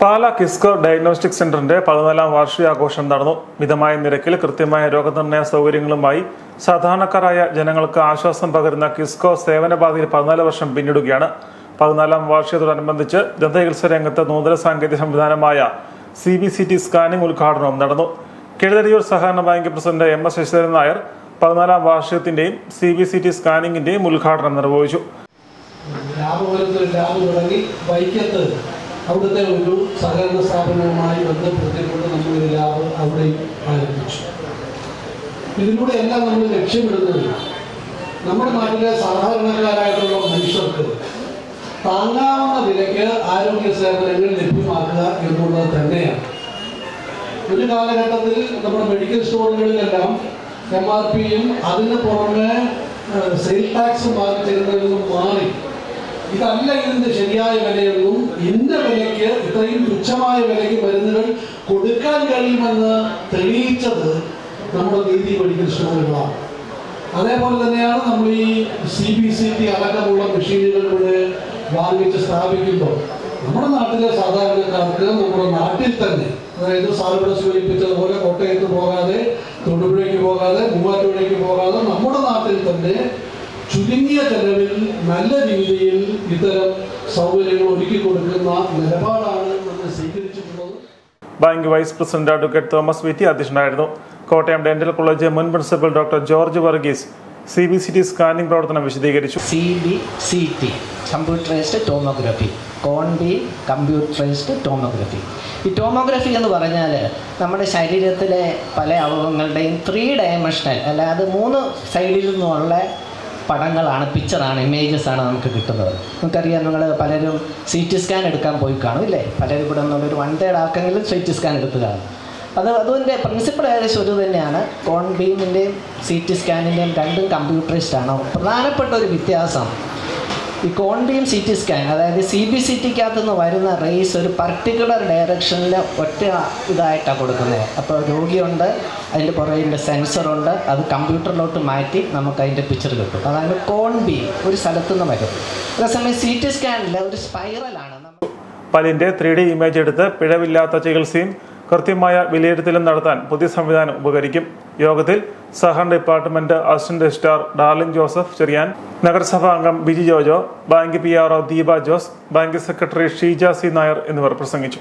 പാല കിസ്കോ diagnostic സെന്ററിന്റെ പതിനാലാം വാർഷികാഘോഷം നടന്നു. മിതമായ നിരക്കിൽ കൃത്യമായ രോഗനിർണയ സൗകര്യങ്ങളുമായി സാധാരണക്കാരായ ജനങ്ങൾക്ക് ആശ്വാസം പകരുന്ന കിസ്കോ സേവനപാതയിൽ പതിനാല് വർഷം പിന്നിടുകയാണ്. പതിനാലാം വാർഷികത്തോടനുബന്ധിച്ച് ദന്തചികിത്സ രംഗത്ത് നൂതന സാങ്കേതിക സംവിധാനമായ C B C T scanning ഉദ്ഘാടനവും നടന്നു. കിഴതരിയൂർ സഹകരണ bank president M S Sasidharan Nair പതിനാലാം വാർഷികത്തിന്റെയും സി ബി സി ടി സ്കാനിംഗിന്റെയും ഉദ്ഘാടനം നിർവഹിച്ചു. അവിടുത്തെ ഒരു സഹകരണ സ്ഥാപനവുമായി ബന്ധപ്പെടുത്തിക്കൊണ്ട് നമ്മൾ ഒരു ലാബ് അവിടെ ആരംഭിച്ചു. ഇതിലൂടെ എല്ലാം നമ്മൾ ലക്ഷ്യമിടുന്നത് നമ്മുടെ നാട്ടിലെ സാധാരണക്കാരായിട്ടുള്ള മനുഷ്യർക്ക് താങ്ങാവുന്ന വിലയ്ക്ക് ആരോഗ്യ സേവനങ്ങൾ ലഭ്യമാക്കുക എന്നുള്ളത് തന്നെയാണ്. ഒരു കാലഘട്ടത്തിൽ നമ്മുടെ മെഡിക്കൽ സ്റ്റോറുകളിലെല്ലാം എം ആർ പിയും അതിന് പുറമെ സെയിൽ ടാക്സും വാങ്ങിച്ചിരുന്നതിൽ നിന്നും മാറി. ഇതല്ല ഇതിന്റെ ശരിയായ വിലയുള്ളൂ? ഇന്ന വിലയ്ക്ക് ഇത്രയും തുച്ഛമായ വിലയ്ക്ക് മരുന്നുകൾ കൊടുക്കാൻ കഴിയുമെന്ന് തെളിയിച്ചത് നമ്മുടെ നീതി മെഡിക്കൽ അതേപോലെ തന്നെയാണ് നമ്മൾ ഈ സി ബി സി ടി അടക്കമുള്ള മെഷീനുകളിലൂടെ വാങ്ങിച്ച് സ്ഥാപിക്കുമ്പോൾ നമ്മുടെ നാട്ടിലെ സാധാരണക്കാർക്ക് നമ്മുടെ നാട്ടിൽ തന്നെ അതായത് സാറിവിടെ സൂചിപ്പിച്ചതുപോലെ കോട്ടയത്ത് പോകാതെ തൊടുപുഴയ്ക്ക് പോകാതെ മൂവാറ്റുപുഴയ്ക്ക് പോകാതെ നമ്മുടെ നാട്ടിൽ തന്നെ ചുരുങ്ങിയ ചെലവിൽ നല്ല രീതിയിൽ ഇത്തരം സൗകര്യങ്ങൾ ഒരുക്കി കൊടുക്കുന്ന നിലപാടാണ് നമ്മൾ സ്വീകരിച്ചിട്ടുള്ളത്. Bank vice president advocate Thomas Vitty അധ്യക്ഷനായിരുന്നു. കോട്ടയം ഡെന്റൽ കോളേജ് മുൻ principal doctor George Varghese C B C T scanning പ്രവർത്തനം വിശദീകരിച്ചു. C B C T computerised tomography. Cone B computerised tomography. ഈ ടോമോഗ്രഫി എന്ന് പറഞ്ഞാൽ നമ്മുടെ ശരീരത്തിലെ പല അവയവങ്ങളുടെയും ത്രീ ഡയമെൻഷണൽ അല്ലാതെ മൂന്ന് സൈഡിൽ നിന്നുള്ള പടങ്ങളാണ് പിക്ചറാണ് ഇമേജസ് ആണ് നമുക്ക് കിട്ടുന്നത്. നമുക്കറിയാം നിങ്ങൾ പലരും സി ടി സ്കാൻ എടുക്കാൻ പോയി കാണും ഇല്ലേ? പലരും ഇവിടെ നിന്നുള്ള ഒരു വൺ ഡേഡ് ആക്കെങ്കിലും സി ടി സ്കാൻ എടുത്ത് കാണും. അത് അതിന്റെ പ്രിൻസിപ്പൾ ഏകദേശം ഒരു തന്നെയാണ്. കോൺ ബീമിന്റെയും സി ടി സ്കാനിന്റെയും രണ്ടും ആണ്. പ്രധാനപ്പെട്ട ഒരു വ്യത്യാസം ഈ കോണ്ടിയും സി ടി സ്കാൻ അതായത് സി ബി സി ടിക്കകത്തു നിന്ന് വരുന്ന റേസ് ഒരു പർട്ടിക്കുലർ ഡയറക്ഷനിൽ ഒറ്റ ഇതായിട്ടാണ് കൊടുക്കുന്നത്. അപ്പോൾ രോഗിയുണ്ട് അതിന്റെ പുറകിന്റെ സെൻസറുണ്ട് അത് കമ്പ്യൂട്ടറിലോട്ട് മാറ്റി നമുക്ക് അതിന്റെ പിക്ചർ കിട്ടും. അതായത് കോൺ ബി ഒരു സ്ഥലത്തു നിന്ന് വരും അതേസമയം സി ടി സ്കാനിൽ ഒരു സ്പൈറലാണ്. പല്ലിന്റെ ത്രീ ഡി ഇമേജ് എടുത്ത് പിഴവില്ലാത്ത ചികിത്സയും കൃത്യമായ വിലയിരുത്തലും നടത്താൻ പുതിയ സംവിധാനം ഉപകരിക്കും. യോഗത്തിൽ സഹകരണ department assistant registrar Darlin Joseph Cherian നഗരസഭാ അംഗം Biji Jojo bank P R O Deepa Jose bank secretary Sheeja C Nair എന്നിവർ പ്രസംഗിച്ചു.